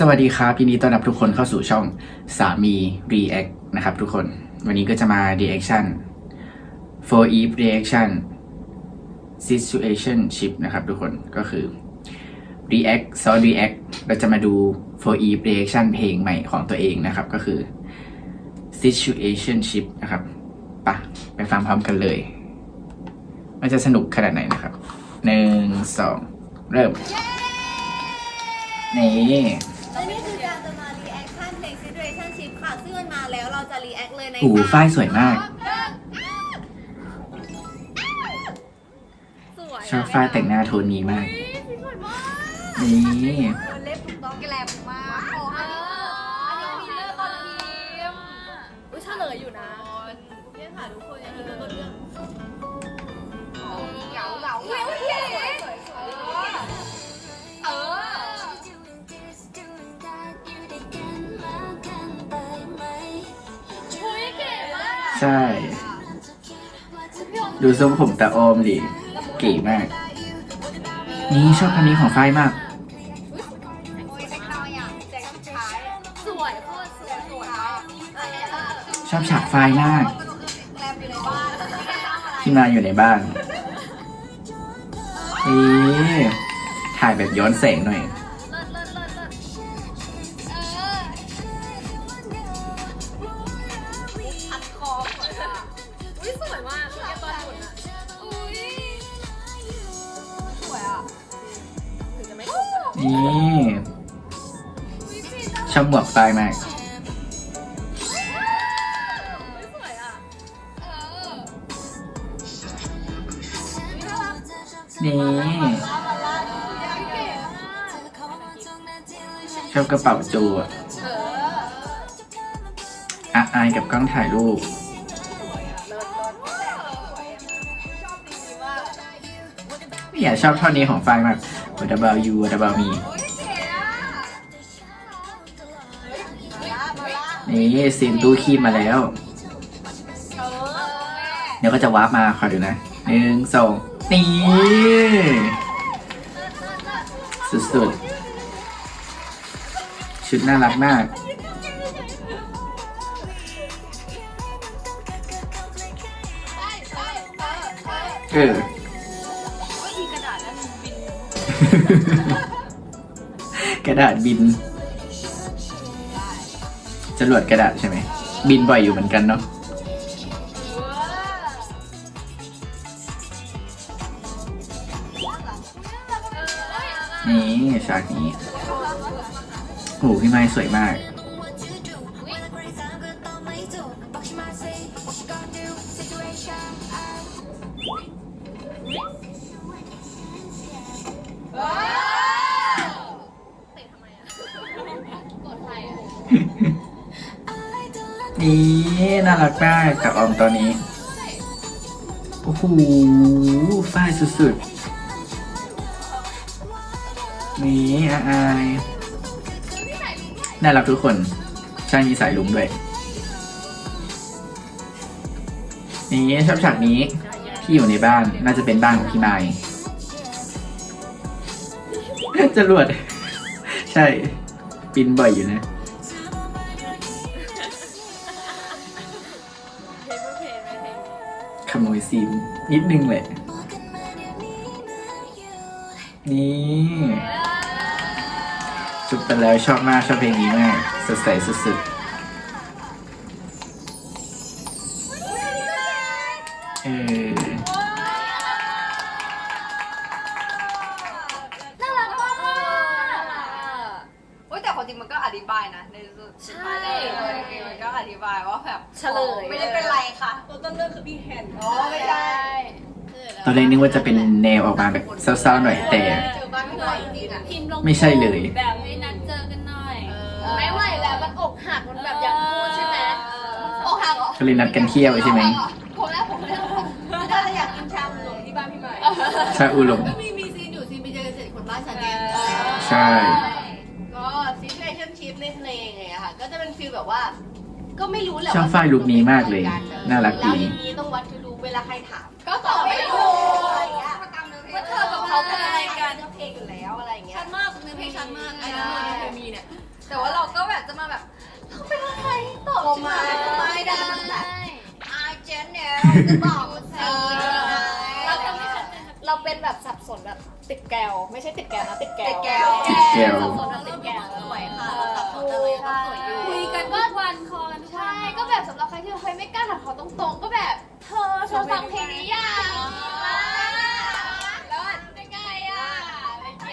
สวัสดีครับยินดีต้อนรับทุกคนเข้าสู่ช่องสามี React นะครับทุกคน วันนี้ก็จะมา reaction for Eve reaction situation ship นะครับทุกคนก็คือ react ซอ react เราจะมาดู for Eve reaction เพลงใหม่ของตัวเองนะครับ ก็คือ situation ship นะครับปะไปฟังพร้อมกันเลย มันจะสนุกขนาดไหนนะครับหนึ่งสองเริ่มนี่ และนี่คือการจะมา reaction เพลง situationship ค่ะ ซึ่งมันมาแล้วเราจะ react เลยในโอ้โหฝ้ายสวยมาก สวยชอบฝ้ายแต่งหน้าโทนนี้มากสวยมากนี่เล็บถูกต้องแกลบมากโอ้อันนี้อันนี้มีเลือดตอนทีมอุ้ยเฉลยอยู่นะเนี่ยค่ะทุกคนอย่างนี้ก็ต้นเรื่องเหง ใช่ ดูทรงผมตาออมดิเก๋มาก นี่ชอบอันนี้ของฝ้ายมากโอ้ยเซ็กน้อยอะแจ็คสุดท้ายสวยโคตรสวยสวยมากเออเออชอบฉากฝ้ายมากแกลบอยู่ในบ้านที่มาอยู่ในบ้านนี่ถ่ายแบบย้อนแสงหน่อย สวยอะ เออน่ารักนี่มาละเก๋มากชอบกระเป๋าจูอะเอออะอายกับกล้องถ่ายรูป เลิศเลิศสวยชอบดีมากไม่อยากชอบท่อนนี้ของฝ้ายมาก What about you What about me นี่ซีนตู้คีบมาแล้วเออเดี๋ยวก็จะวาร์ปมาขอดูนะหนึ่งสองนี่ สุดๆ ชุดน่ารักมากใช่ใช่เออเออเออว่าอีกระดาษนั้นมันบิน กระดาษบิน จรวดกระดาษใช่ไหม บินบ่อยอยู่เหมือนกันเนาะนี่ฉากนี้โอ้โหพี่ไม้สวยมาก นี่น่ารักมากกับออมตอนนี้ โอ้โหฝ้ายสุดๆ นี่อาอายน่ารักทุกคนใช่มีสายลุงด้วย นี่ชอบฉากนี้ที่อยู่ในบ้านน่าจะเป็นบ้านของพี่ไม้จรวด ใช่ ปินบ่อยอยู่นะ ซีนนิดนึงแหละ นี่ จุบไปแล้วชอบมากชอบเพลงนี้มากสดใสสุดๆ ธิบายว่าแบบเฉลย ไม่ได้เป็นไรค่ะตัวต้นเรื่องคือพี่แฮนอ๋อไม่ได้ตอนแรกนึกว่าจะเป็นแนวออกมาแบบเศร้าๆหน่อยแต่ เจอบ้านพี่หน่อยจริงๆอะพิมพ์ลงไม่ใช่เลย แบบไม่นัดเจอกันหน่อย ไม่ไหวแล้วมันอกหักมันแบบอยากพูดใช่ไหมอกหักเหรอก็เลยนัดกันเที่ยวใช่ไหม ผมแล้วผมแล้วผมน่าจะอยากกินชาบูหลงที่บ้านพี่ใหม่ชาอูหลง ก็มีมีซีนอยู่ซีนไปเจอกันเจ็ดคนบ้านฉันเองใช่ ก็ situationship ในเพลงไงอะค่ะก็จะเป็นฟีลแบบว่า ก็ไม่รู้แหละชอบฝ้ายลุคนี้มากเลยน่ารักแล้วดีอย่างนี้ต้องวัดทูดูเวลาใครถาม ก็ตอบไม่ถูกอะไรอย่างเงี้ยก็ตามเนื้อเพลงว่าเธอกับเขาเป็นอะไรกันเนื้อเพลงอยู่แล้วอะไรอย่างเงี้ย ชัดมากเนื้อเพลงชัดมากไอ้น้ำมันเคมีเนี่ย แต่ว่าเราก็แบบจะมาแบบเขาเป็นอะไรตอบผมมาไม่ได้อาเจนเนี่ยจะบอกสิเราจะไม่ชัดเจนเราเป็นแบบสับสนแบบติดแกวไม่ใช่ติดแกวนะติดแกวติดแก้วติดแก้ว สับสนแบบติดแกวสวยค่ะสับสนแต่เรายังต้องสวยอยู่คุยกันทุกวันคอกันทุกวันใช่ก็ แบบสำหรับใครที่เคยไม่กล้าถามเขาตรงๆ ก็แบบ เธอเธอฟังเพลงนี้ยังแล้วเป็นไงอะเป็นไง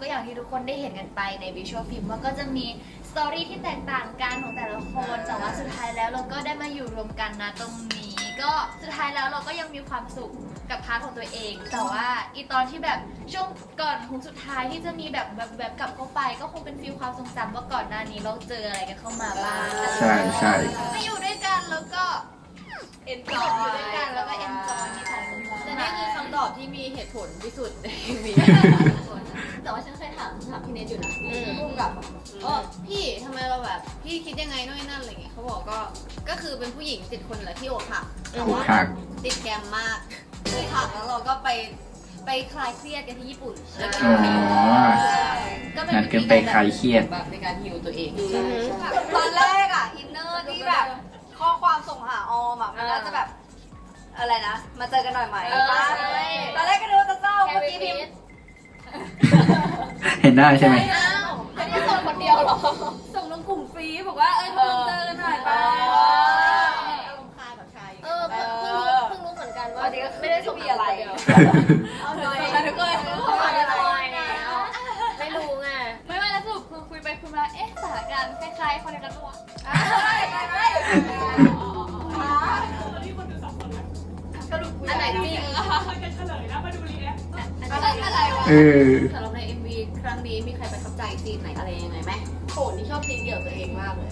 ก็อย่างที่ทุกคนได้เห็นกันไปในวิชวลฟิล์มว่าก็จะมีสตอรี่ที่แตกต่างกันของแต่ละคนแต่ว่าสุดท้ายแล้วเราก็ได้มาอยู่รวมกันนะตรงนี้ ก็สุดท้ายแล้วเราก็ยังมีความสุข กับพาร์ทของตัวเอง แต่ว่าอีตอนที่แบบช่วงก่อนของสุดท้ายที่จะมีแบบแบบแบบกลับเข้าไป ก็คงเป็นฟีลความทรงจำว่าก่อนหน้านี้เราเจออะไรกันเข้ามาบ้างใช่ใช่มาอยู่ด้วยกันแล้วก็เอ็นอจอยู่ด้วยกันแล้วก็เอนจอยในการเป็นแต่นี่คือคำตอบที่มีเหตุผลที่สุดในวีแต่ว่าฉันเคยถามถามพี่เนทอยู่นะพุ่งกับเออพี่ทำไมเราแบบพี่คิดยังไงนู่นนนั่นอะไรเงี้ยเขาบอกก็ก็คือเป็นผู้หญิงติดคนแหละที่อกหักแต่ถูกว่าหักติดแกมมาก อกหักแล้วเราก็ไปไปคลายเครียดกันที่ญี่ปุ่นแล้วก็อ๋อ ก็เป็นนัดกันไปคลายเครียด แบบในการฮิวตัวเองตอนแรกอะอินเนอร์ที่แบบข้อความส่งหาออมอะมันก็จะแบบ อะไรนะ มาเจอกันหน่อยไหมเออป้าใช่ ตอนแรกก็ดูว่าจะเศร้าเมื่อกี้พิมพ์เห็นหน้าใช่ไหมไม่ เดียวเอาหน่อยทุกคนไม่รู้ไงไม่ว่าแล้วสรุปคือคุยไปคุยมาเอ๊ะสถานการณ์คล้ายๆคนเดียวกันปะวะอันไหนจริงอะไรวะเออสำหรับใน MV ครั้งนี้มีใครประทับใจซีนไหนอะไรยังไงไหมโหนี่ชอบซีนเดี่ยวตัวเองมากเลย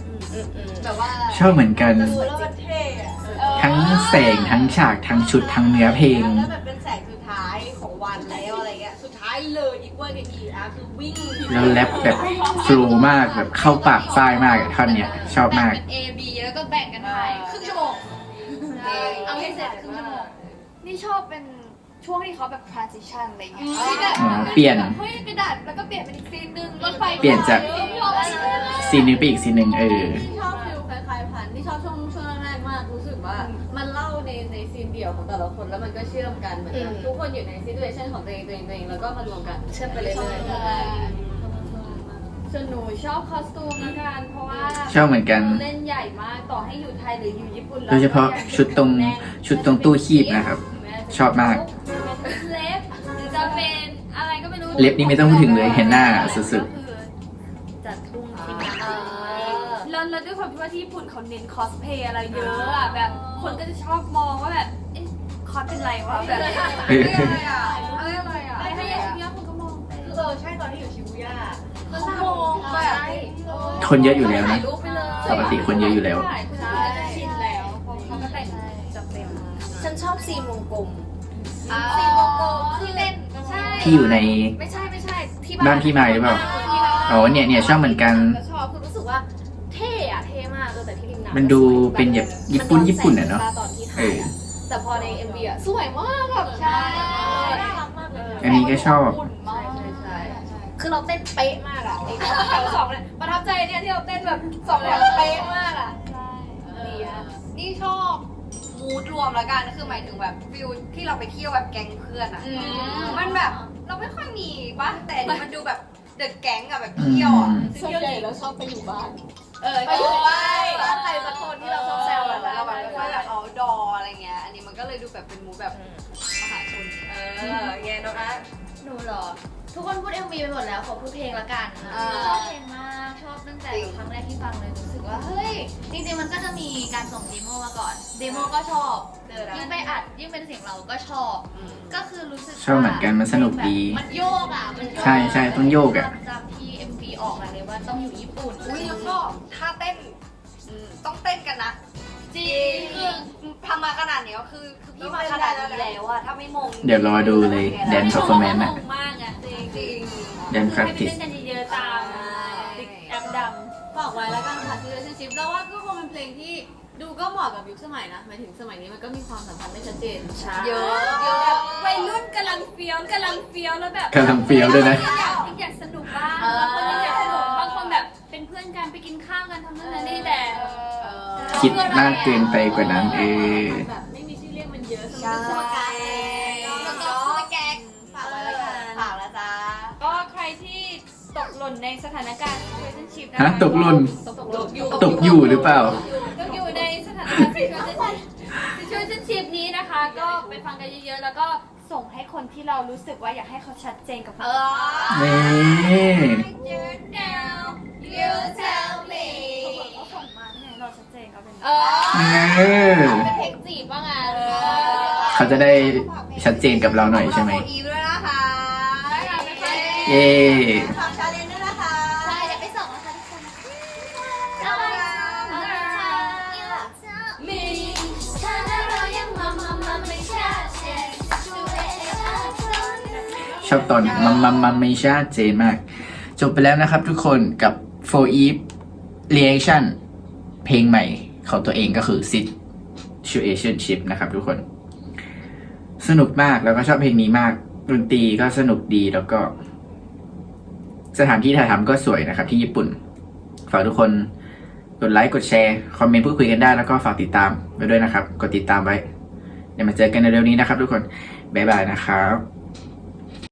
แบบว่าชอบเหมือนกันดูแล้วมันเท่อะทั้งแสงทั้งฉากทั้งชุดทั้งเนื้อเพลงแล้วแบบเป็ แล้วแรปแบบโฟล์มากแบบเข้าปากฝ้ายมากอะท่อนเนี้ยชอบมากแบ่งเป็น A B แล้วก็แบ่งกันไปครึ่งชั่วโมงเอาให้เสร็จครึ่งชั่วโมงนี่ชอบเป็นช่วงที่เขาแบบ transition อะไรเงี้ยอืมที่แบบอ๋อเปลี่ยน เฮ้ยกระดาษแล้วก็เปลี่ยนเป็นอีกซีนหนึ่งรถไฟเปลี่ยนจากชอบซีนหนึงไปอีกซีนหนึ่งเออ ช ดี่ยวของแต่ละคนแล้วมันก็เชื่อมกันเหมือนกันทุกคนอยู่ในซี t u เ t ชันของตัวเองตัวเองตัวเองแล้วก็มารวมกันเชื่อมไปเรื่อยๆส่วนหนูชอบคอสตูมละกันเพราะว่าชอบเหมือนกัน เล่นใหญ่มากต่อให้อยู่ไทยหรืออยู่ญี่ปุ่นโดยเฉพาะชุดตรงชุดตรงตู้คีบนะครับ ชอบมาก เล็บหรือจะเป็นอะไรก็ไม่รู้เล็บนี่ไม่ต้องพูดถึงเลยเห็นหน้าสุดจัดทุ่งทีมงานแล้วแล้วด้วยความที่ว่าที่ญี่ปุ่นเขาเน้นคอสเพย์อะไรเยอะอะแบบ คนก็จะชอบมองว่าแบบเอ๊ะคอสเป็นไรวะแบบๆเอออะไรอะอะไรอะไรอะอะไรให้ยาชิยะคนก็มองไปเออใช่ตอนที่อยู่ชิบูย่าเขามองแบบคนเยอะอยู่แล้วนะ ถ่ายรูปไปเลยปกติคนเยอะอยู่แล้ว ใช่คุณจะชินแล้วเพราะเขาก็แต่งจัดเต็มฉันชอบซีนวงกลมซีนวงกลมคือเล่นใช่ที่อยู่ใน ไม่ใช่ไม่ใช่ที่บ้านพี่มายหรือเปล่า อ๋อเนี่ยเนี่ยชอบเหมือนกัน ช มน้ำมันดูเป็นแบบญี่ปุ่นญี่ปุ่นอะเนาะ ตอนที่เอถ่ายอแต่พอใน MV อะสวยมากแบบใช่น่ารักมากเลยอันนี้ก็ชอบใช่ใช่ใช่คือเราเต้นเป๊ะมากอะไอ้ตอนแถวสองเนี่ยประทับใจเนี่ยที่เราเต้นแบบสองแถวเป๊ะมากอะดีอะนี่ชอบมูดรวมแล้วกันคือหมายถึงแบบฟิลที่เราไปเที่ยวแบบแก๊งเพื่อนอะมันแบบเราไม่ค่อยมีปะแต่อันนี้มันดูแบบเดอะแก๊งอะแบบเที่ยวอะส่วนใหญ่เราชอบไปอยู่บ้าน เออไปอยู่บ้านบ้านใครสักคนที่เราชอบแซวกันแล้วเราแบบไม่ค่อยแบบเอาดออะไรเงี้ย อันนี้มันก็เลยดูแบบเป็นมูดแบบมหาชน เออไงน้องอาร์ตหนูเหรอ ทุกคนพูด MV ไปหมดแล้วขอพูดเพลงละกันอ่าชอบเพลงมากชอบตั้งแต่ครั้งแรกที่ฟังเลยรู้สึกว่าเฮ้ยจริงๆมันก็จะมีการส่งเดโมมาก่อนเดโมก็ชอบยิ่งไปอัดยิ่งเป็นเสียงเราก็ชอบก็คือรู้สึกชอบเหมือนกันมันสนุกดีมันโยกอะมันโยกใช่ใช่ต้องโยกอะ จำที่ MV ออกมาเลยว่าต้องอยู่ญี่ปุ่นอุ้ยแล้วก็ท่าเต้นอืมต้องเต้นกันนะจริงคือทำมาขนาดนี้ก็คือคือพี่มาขนาดนี้แล้วอะถ้าไม่มงเดี๋ยวรอดูเลยแดน performance อะ งงมากอะจริงจริง แดน ให้ไป practice เล่นกันเยอะๆตามติ๊กแอปดำฝากไว้แล้วกันค่ะ relationship แล้วว่าก็คงเป็นเพลงที่ดูก็เหมาะกับยุคสมัยนะหมายถึงสมัยนี้มันก็มีความสัมพันธ์ไม่ชัดเจนเยอะเยอะ วัยรุ่นกำลังเฟี้ยวกำลังเฟี้ยวแล้วแบบกำลังเฟี้ยวด้วยนะ อยากอยากสนุกบ้างบางคนยังอยากสนุกบาง ไปกินข้าวกันทำนั่นนั่นนี่แต่คิดมากเกินไปกว่านั้นเออแบบไม่มีชื่อเรียกมันเยอะสำหใช่รับสมการแล้วก็แกงฝากไว้แล้วกันฝากแล้วจ้าก็ใครที่ตกหล่นในสถานการณ์ situationship นะฮะคะตกหล่นตกหลุดอยู่ตกอยู่หรือเปล่าตกอยู่ในสถานการณ์ situationship situationship นี้นะคะ ก็ไปฟังกันเยอะๆแล้วก็ส่งให้คนที่เรารู้สึกว่าอยากให้เขาชัดเจนกับเอเราอนี่ now you tell me เขาส่งมาที่ไหนเราชัดเจนก็เป็นเอเออเป็นเพลงจีบบ้างอะเขาจะได้ชัดเจนกับเราหน่อยใช่ไหมฝากโฟอีฟด้วยนะคะเย้ฝากชาเลนจ์ด้วยนะคะใช่เดี๋ยวไปส่งนะคะทุกคนขอบคุณค่ะมีฉันเรายังมามามาไม่ใช่ช่วยชอบตอนมัมมัมมัมไม่ชัดเจนมาก จบไปแล้วนะครับทุกคนกับ for eve reaction เพลงใหม่ของตัวเองก็คือ situationship นะครับทุกคน สนุกมากแล้วก็ชอบเพลงนี้มากดนตรีก็สนุกดีแล้วก็ สถานที่ถ่ายทำก็สวยนะครับ ที่ญี่ปุ่น ฝากทุกคนกดไลค์กดแชร์คอมเมนต์พูดคุยกันได้แล้วก็ฝากติดตามไว้ด้วยนะครับ กดติดตามไว้ เดี๋ยวมาเจอกันในเร็วนี้นะครับทุกคน บ๊ายบายนะครับ